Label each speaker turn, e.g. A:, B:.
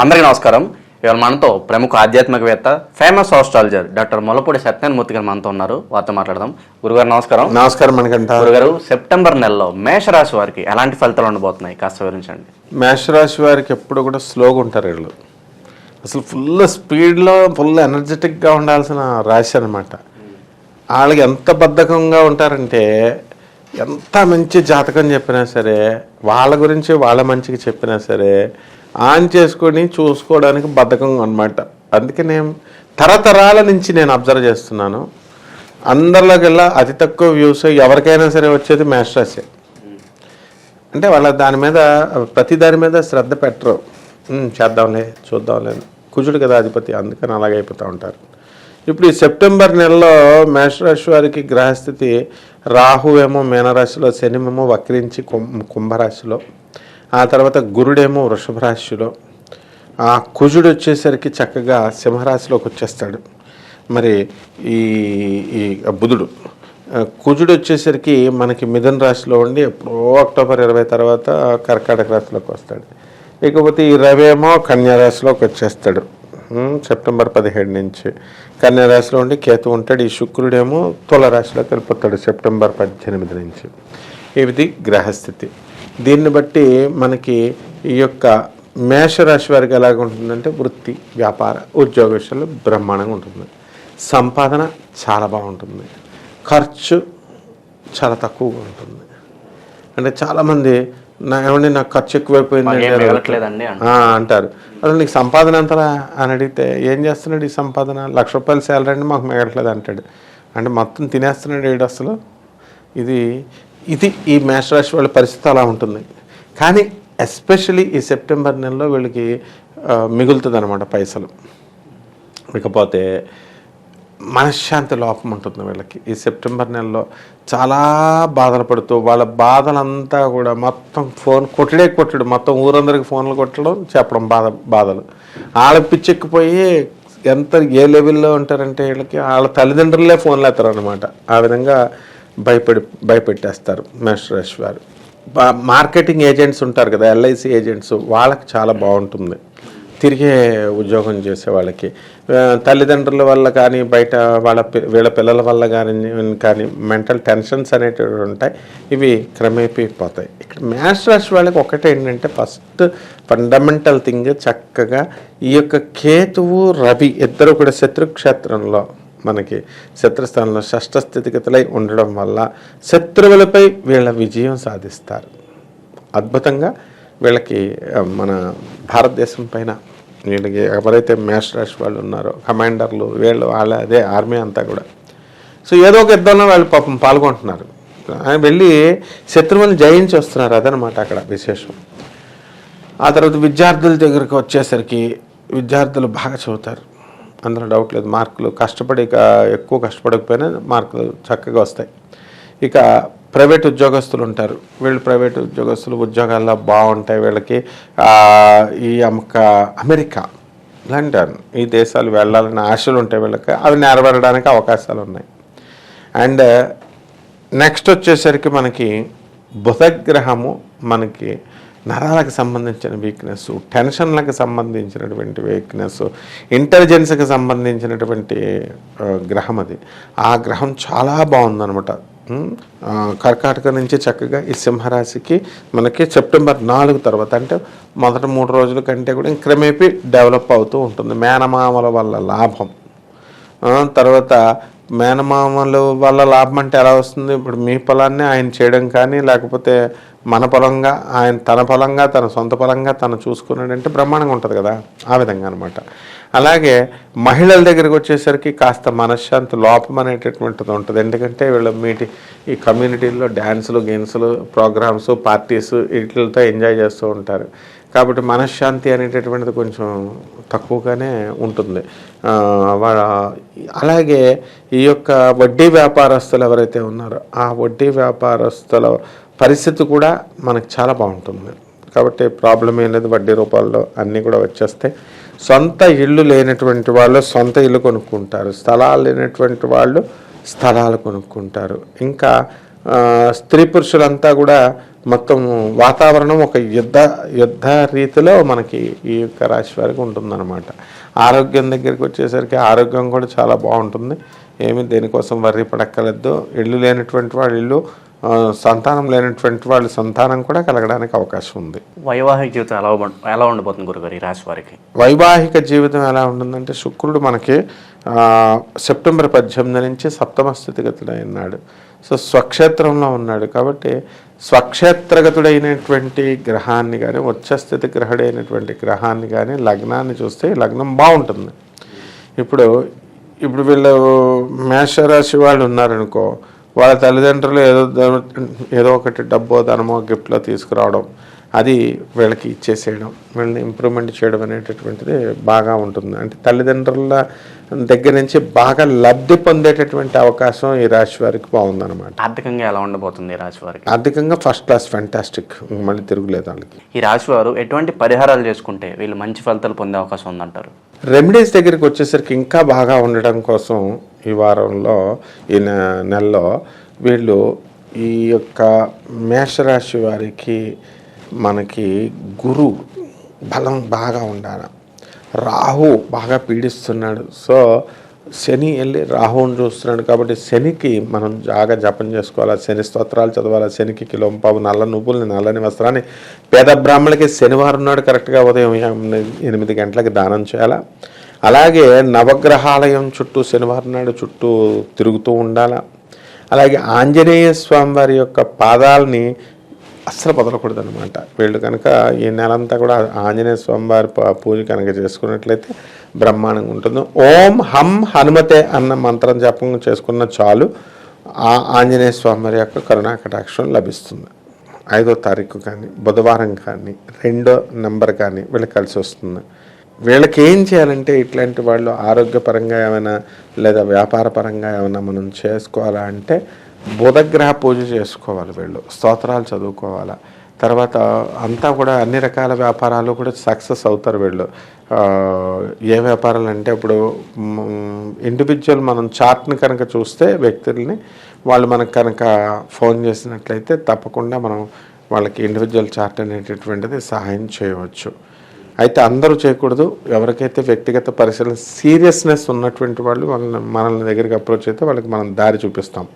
A: అందరికీ నమస్కారం. ఇవాళ మనతో ప్రముఖ ఆధ్యాత్మికవేత్త famous astrologer doctor Molapudi Satyanarayana Murthy garu మనతో ఉన్నారు. వారితో మాట్లాడదాం. గురుగారు నమస్కారం.
B: నమస్కారం మనకంట
A: గురుగారు సెప్టెంబర్ నెలలో మేషరాశి వారికి ఎలాంటి ఫలితాలు ఉండబోతున్నాయి? కాస్త వివరించండి.
B: మేషరాశి వారికి ఎప్పుడు కూడా స్లోగా ఉంటారు వీళ్ళు. అసలు ఫుల్ స్పీడ్లో ఫుల్ ఎనర్జెటిక్గా ఉండాల్సిన రాశి అనమాట వాళ్ళకి ఎంత బద్ధకంగా ఉంటారంటే ఎంత మంచి జాతకం చెప్పినా సరే వాళ్ళ గురించి వాళ్ళ మంచికి చెప్పినా సరే ఆన్ చేసుకొని చూసుకోవడానికి బద్ధకం అనమాట అందుకే నేను తరతరాల నుంచి నేను అబ్జర్వ్ చేస్తున్నాను. అందరిలోకెల్లా అతి తక్కువ వ్యూస్ ఎవరికైనా సరే వచ్చేది మేష అంటే వాళ్ళ దాని మీద ప్రతి దాని మీద శ్రద్ధ పెట్టరు. చేద్దాంలే చూద్దాంలే. కుజుడు కదా అధిపతి అందుకని అలాగే అయిపోతూ ఉంటారు. ఇప్పుడు ఈ సెప్టెంబర్ నెలలో మేషరాశి వారికి గ్రహస్థితి రాహు ఏమో మీనరాశిలో శనిమేమో వక్రించి కుంభ కుంభరాశిలో ఆ తర్వాత గురుడేమో వృషభ రాశిలో ఆ కుజుడు వచ్చేసరికి చక్కగా సింహరాశిలోకి వచ్చేస్తాడు. మరి ఈ ఈ బుధుడు కుజుడు వచ్చేసరికి మనకి మిథున రాశిలో ఉండి ఎప్పుడో అక్టోబర్ ఇరవై తర్వాత కర్కాటక రాశిలోకి వస్తాడు. ఇకపోతే ఈ రవి ఏమో కన్యా రాశిలోకి వచ్చేస్తాడు. సెప్టెంబర్ పదిహేడు నుంచి. కన్యారాశిలో ఉండి కేతు ఉంటాడు ఈ శుక్రుడేమో తుల రాశిలోకి వెళ్ళిపోతాడు సెప్టెంబర్ పద్దెనిమిది నుంచి. ఇది గ్రహస్థితి. దీన్ని బట్టి మనకి ఈ యొక్క మేషరాశి వారికి ఎలాగ ఉంటుందంటే వృత్తి వ్యాపార ఉద్యోగ విషయాలు బ్రహ్మాండంగా ఉంటుంది. సంపాదన చాలా బాగుంటుంది. ఖర్చు చాలా తక్కువగా ఉంటుంది. అంటే చాలామంది నా ఏమండి నాకు ఖర్చు ఎక్కువైపోయింది అంటారు. అసలు నీకు సంపాదన ఎంతరా అని అడిగితే ఏం చేస్తున్నాడు ఈ సంపాదన? లక్ష రూపాయల శాలరీ అండి మాకు మిగలట్లేదు అంటాడు. అంటే మొత్తం తినేస్తున్నాడు ఏడు అసలు. ఇది ఇది ఈ మేషరాశి వాళ్ళ పరిస్థితి అలా ఉంటుంది. కానీ ఎస్పెషలీ ఈ సెప్టెంబర్ నెలలో వీళ్ళకి మిగులుతుంది అనమాట పైసలు. ఇకపోతే మనశ్శాంతి లోపం ఉంటుంది వీళ్ళకి. ఈ సెప్టెంబర్ నెలలో చాలా బాధలు పడుతూ వాళ్ళ బాధలంతా కూడా మొత్తం ఫోన్ కొట్టడే కొట్టడు. మొత్తం ఊరందరికి ఫోన్లు కొట్టడం చెప్పడం బాధ బాధలు. వాళ్ళ పిచ్చెక్కిపోయి ఎంత ఏ లెవెల్లో ఉంటారంటే వీళ్ళకి వాళ్ళ తల్లిదండ్రులే ఫోన్లు ఎత్తారనమాట ఆ విధంగా భయపడి భయపెట్టేస్తారు మేస్టర్ వారు మార్కెటింగ్ ఏజెంట్స్ ఉంటారు కదా ఎల్ఐసి ఏజెంట్స్ వాళ్ళకి చాలా బాగుంటుంది. తిరిగే ఉద్యోగం చేసే వాళ్ళకి. తల్లిదండ్రుల వల్ల కానీ బయట వాళ్ళ వీళ్ళ పిల్లల వల్ల కానీ కానీ మెంటల్ టెన్షన్స్ అనేటివి ఉంటాయి. ఇవి క్రమేపీ పోతాయి ఇక్కడ మ్యాథ్స్ రాశి వాళ్ళకి ఒకటే ఏంటంటే ఫస్ట్ ఫండమెంటల్ థింగ్ చక్కగా ఈ యొక్క కేతువు రవి ఇద్దరు కూడా శత్రుక్షేత్రంలో మనకి శత్రుస్థానంలో షష్ఠ స్థితిగతులై ఉండడం వల్ల శత్రువులపై వీళ్ళ విజయం సాధిస్తారు. అద్భుతంగా వీళ్ళకి మన భారతదేశం పైన వీళ్ళకి ఎవరైతే మేష రాశి వాళ్ళు ఉన్నారో కమాండర్లు వీళ్ళు వాళ్ళ అదే ఆర్మీ అంతా కూడా. సో ఏదో ఒక యుద్ధంలో వాళ్ళు పాపం పాల్గొంటున్నారు. ఆయన వెళ్ళి శత్రువులను జయించి వస్తున్నారు అదనమాట అక్కడ విశేషం. ఆ తర్వాత విద్యార్థుల దగ్గరకు వచ్చేసరికి విద్యార్థులు బాగా చదువుతారు. అందులో డౌట్ లేదు. మార్కులు కష్టపడి ఇక ఎక్కువ కష్టపడకపోయినా మార్కులు చక్కగా వస్తాయి. ఇక ప్రైవేట్ ఉద్యోగస్తులు ఉంటారు. వీళ్ళు ప్రైవేట్ ఉద్యోగస్తులు ఉద్యోగాల్లో బాగుంటాయి. వీళ్ళకి ఈ అమ్మక అమెరికా లండన్ ఈ దేశాలు వెళ్ళాలని ఆశలు ఉంటాయి వీళ్ళకి. అవి నెరవేరడానికి అవకాశాలు ఉన్నాయి. అండ్ నెక్స్ట్ వచ్చేసరికి మనకి బుధగ్రహము మనకి నరాలకు సంబంధించిన వీక్నెస్ టెన్షన్లకు సంబంధించినటువంటి వీక్నెస్ ఇంటెలిజెన్స్కి సంబంధించినటువంటి గ్రహం అది. ఆ గ్రహం చాలా బాగుందనమాట. కర్కాటక నుంచి చక్కగా ఈ సింహరాశికి మనకి సెప్టెంబర్ నాలుగు తర్వాత అంటే మొదటి మూడు రోజుల కంటే కూడా క్రమేపీ డెవలప్ అవుతూ ఉంటుంది. మేనమామల వల్ల లాభం. తర్వాత మేనమామలు వల్ల లాభం అంటే ఎలా వస్తుంది? ఇప్పుడు మీ పొలాన్ని ఆయన చేయడం కానీ లేకపోతే మన పొలంగా ఆయన తన పొలంగా తన సొంత పొలంగా తను చూసుకున్నాడంటే బ్రహ్మాండంగా ఉంటుంది కదా ఆ విధంగా అనమాట అలాగే మహిళల దగ్గరికి వచ్చేసరికి కాస్త మనశ్శాంతి లోపం అనేటటువంటిది ఉంటుంది. ఎందుకంటే వీళ్ళ మీటి ఈ కమ్యూనిటీల్లో డ్యాన్సులు గేమ్స్లు ప్రోగ్రామ్స్ పార్టీస్ వీటితో ఎంజాయ్ చేస్తూ ఉంటారు. కాబట్టి మనశ్శాంతి అనేటటువంటిది కొంచెం తక్కువగానే ఉంటుంది. అలాగే ఈ యొక్క వడ్డీ వ్యాపారస్తులు ఎవరైతే ఉన్నారో ఆ వడ్డీ వ్యాపారస్తుల పరిస్థితి కూడా మనకు చాలా బాగుంటుంది. కాబట్టి ప్రాబ్లం ఏం లేదు వడ్డీ రూపాల్లో అన్నీ కూడా వచ్చేస్తాయి. సొంత ఇల్లు లేనటువంటి వాళ్ళు సొంత ఇల్లు కొనుక్కుంటారు. స్థలాలు లేనటువంటి వాళ్ళు స్థలాలు కొనుక్కుంటారు. ఇంకా స్త్రీ పురుషులంతా కూడా మొత్తం వాతావరణం ఒక యుద్ధ యుద్ధ రీతిలో మనకి ఈ యొక్క రాశి వారికి ఉంటుందన్నమాట. ఆరోగ్యం దగ్గరికి వచ్చేసరికి ఆరోగ్యం కూడా చాలా బాగుంటుంది. ఏమి దేనికోసం వర్రీ పడక్కలేదు ఇల్లు లేనటువంటి వాళ్ళు ఇల్లు సంతానం లేనటువంటి వాళ్ళ సంతానం కూడా కలగడానికి అవకాశం ఉంది.
A: వైవాహిక జీవితం ఎలా ఎలా ఉండబోతుంది గురుగారు ఈ రాశి వారికి?
B: వైవాహిక జీవితం ఎలా ఉంటుందంటే శుక్రుడు మనకి సెప్టెంబర్ పద్దెనిమిది నుంచి సప్తమ స్థితిగతుడు అయినాడు సో స్వక్షేత్రంలో ఉన్నాడు కాబట్టి స్వక్షేత్రగతుడైనటువంటి గ్రహాన్ని కానీ ఉచ్చస్థితి గ్రహుడైనటువంటి గ్రహాన్ని కానీ లగ్నాన్ని చూస్తే లగ్నం బాగుంటుంది. ఇప్పుడు ఇప్పుడు వీళ్ళు మేషరాశి వాళ్ళు ఉన్నారనుకో వాళ్ళ తల్లిదండ్రులు ఏదో ఏదో ఒకటి డబ్బో ధనమో గిఫ్ట్లో తీసుకురావడం అది వీళ్ళకి ఇచ్చేసేయడం వీళ్ళని ఇంప్రూవ్మెంట్ చేయడం అనేటటువంటిది బాగా ఉంటుంది. అంటే తల్లిదండ్రుల దగ్గర నుంచి బాగా లబ్ధి పొందేటటువంటి అవకాశం ఈ రాశి వారికి బాగుందన్నమాట.
A: ఆర్థికంగా ఎలా ఉండబోతుంది ఈ రాశి వారికి?
B: ఆర్థికంగా ఫస్ట్ క్లాస్ ఫెంటాస్టిక్ మళ్ళీ తిరుగులేదు వాళ్ళకి.
A: ఈ రాశి వారు ఎటువంటి పరిహారాలు చేసుకుంటే వీళ్ళు మంచి ఫలితాలు పొందే అవకాశం ఉందంటారు?
B: రెమెడీస్ దగ్గరికి వచ్చేసరికి ఇంకా బాగా ఉండడం కోసం ఈ వారంలో ఈ నె- నెలలో వీళ్ళు ఈ యొక్క మేషరాశి వారికి మనకి గురు బలం బాగా ఉండాలి. రాహు బాగా పీడిస్తున్నాడు. సో శని వెళ్ళి రాహువుని చూస్తున్నాడు కాబట్టి శనికి మనం జాగా జపం చేసుకోవాలి శని స్తోత్రాలు చదవాలి శనికి కిలోంపావు నల్ల నువ్వుల్ని నల్లని వస్త్రాన్ని పేద బ్రాహ్మణులకి శనివారం నాడు కరెక్ట్గా ఉదయం ఎనిమిది గంటలకి దానం చేయాలా. అలాగే నవగ్రహాలయం చుట్టూ శనివారం నాడు చుట్టూ తిరుగుతూ ఉండాలా? అలాగే ఆంజనేయ స్వామి వారి యొక్క పాదాలని అస్సలు వదలకూడదు అనమాట వీళ్ళు కనుక ఈ నెలంతా కూడా ఆంజనేయ స్వామి వారి పూజ కనుక చేసుకున్నట్లయితే బ్రహ్మాండంగా ఉంటుంది. ఓం హం హనుమతే అన్న మంత్రం జపం చేసుకున్న చాలు ఆ ఆంజనేయ స్వామి వారి యొక్క కరుణా కటాక్షం లభిస్తుంది. ఐదో తారీఖు కానీ బుధవారం కానీ రెండో నెంబర్ కానీ వీళ్ళు కలిసి వస్తుంది. వీళ్ళకి ఏం చేయాలంటే ఇట్లాంటి వాళ్ళు ఆరోగ్యపరంగా ఏమైనా లేదా వ్యాపార పరంగా ఏమైనా మనం చేసుకోవాలా అంటే బుధగ్రహ పూజ చేసుకోవాలి వీళ్ళు స్తోత్రాలు చదువుకోవాలా. తర్వాత అంతా కూడా అన్ని రకాల వ్యాపారాలు కూడా సక్సెస్ అవుతారు వీళ్ళు. ఏ వ్యాపారాలు అంటే ఇప్పుడు ఇండివిజువల్ మనం చార్ట్ని కనుక చూస్తే వ్యక్తుల్ని వాళ్ళు మనకు కనుక ఫోన్ చేసినట్లయితే తప్పకుండా మనం వాళ్ళకి ఇండివిజువల్ చార్ట్ అనేటటువంటిది సహాయం చేయవచ్చు. అయితే అందరూ చేయకూడదు. ఎవరికైతే వ్యక్తిగత పరిశీలన సీరియస్నెస్ ఉన్నటువంటి వాళ్ళు వాళ్ళని మనల్ని దగ్గరికి అప్రోచ్ అయితే వాళ్ళకి మనం దారి చూపిస్తాం.